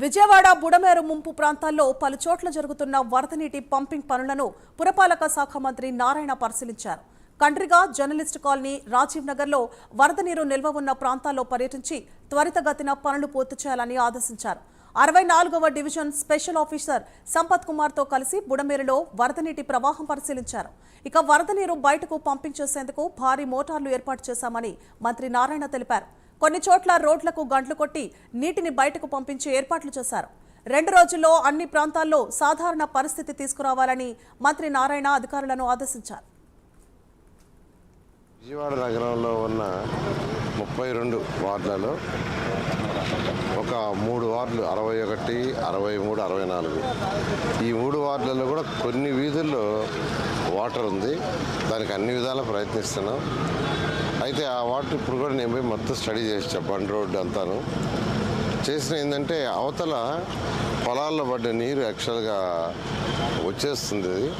విజయవాడ బుడమేరు ముంపు ప్రాంతాల్లో పలుచోట్ల జరుగుతున్న వరద నీటి పంపింగ్ పనులను పురపాలక శాఖ మంత్రి నారాయణ పరిశీలించారు. కండ్రిగా జర్నలిస్ట్ కాలనీ రాజీవ్ నగర్లో వరద నీరు నిల్వ ఉన్న ప్రాంతాల్లో పర్యటించి త్వరితగతిన పనులు పూర్తి చేయాలని ఆదేశించారు. అరవై నాలుగవ డివిజన్ స్పెషల్ ఆఫీసర్ సంపత్ కుమార్తో కలిసి బుడమేరులో వరద నీటి ప్రవాహం పరిశీలించారు. ఇక వరద నీరు బయటకు పంపింగ్ చేసేందుకు భారీ మోటార్లు ఏర్పాటు చేశామని మంత్రి నారాయణ తెలిపారు. కొన్ని చోట్ల రోడ్లకు గంటలు కొట్టి నీటిని బయటకు పంపించే ఏర్పాట్లు చేశారు. రెండు రోజుల్లో అన్ని ప్రాంతాల్లో సాధారణ పరిస్థితి తీసుకురావాలని మంత్రి నారాయణ అధికారులను ఆదేశించారు. విజయవాడ నగరంలో ఉన్న ముప్పై రెండు వార్డులలో ఒక మూడు వార్డులు అరవై ఒకటి అరవై మూడు అరవై నాలుగు. ఈ మూడు వార్డులలో కూడా కొన్ని వీధుల్లో వాటర్ ఉంది. దానికి అన్ని విధాలా ప్రయత్నిస్తున్నాం. అయితే ఆ వాటర్ ఇప్పుడు కూడా నేను పోయి మొత్తం స్టడీ చేసి బండ్ రోడ్డు అంతాను. చేసిన ఏంటంటే అవతల పొలాల్లో పడ్డ నీరు యాక్చువల్గా వచ్చేస్తుంది. అది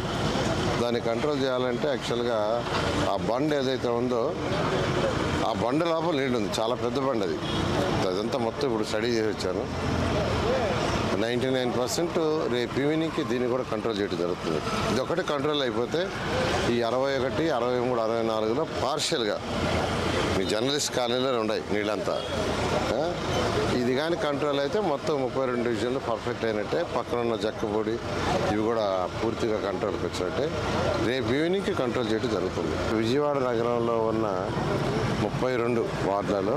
దాన్ని కంట్రోల్ చేయాలంటే యాక్చువల్గా ఆ బండ్ ఏదైతే ఉందో ఆ బండ లోపల నీళ్ళు ఉంది. చాలా పెద్ద బండి అది. అదంతా మొత్తం ఇప్పుడు స్టడీ చేసి వచ్చాను. నైంటీ నైన్ పర్సెంట్ రేపు ఈవినింగ్కి దీన్ని కూడా కంట్రోల్ చేయడం జరుగుతుంది. ఇది ఒకటి కంట్రోల్ అయిపోతే ఈ అరవై ఒకటి అరవై మూడు అరవై నాలుగులో పార్షియల్గా మీ జర్నలిస్ట్ కాలనీలో ఉన్నాయి నీళ్ళంతా. ఇది కానీ కంట్రోల్ అయితే మొత్తం ముప్పై రెండు డివిజన్లు పర్ఫెక్ట్ అయినట్టే. పక్కన ఉన్న జక్కపొడి ఇవి కూడా పూర్తిగా కంట్రోల్కి వచ్చినట్టే రేపు ఈవినింగ్కి కంట్రోల్ చేయడం జరుగుతుంది. విజయవాడ నగరంలో ఉన్న ముప్పై రెండు వార్డులలో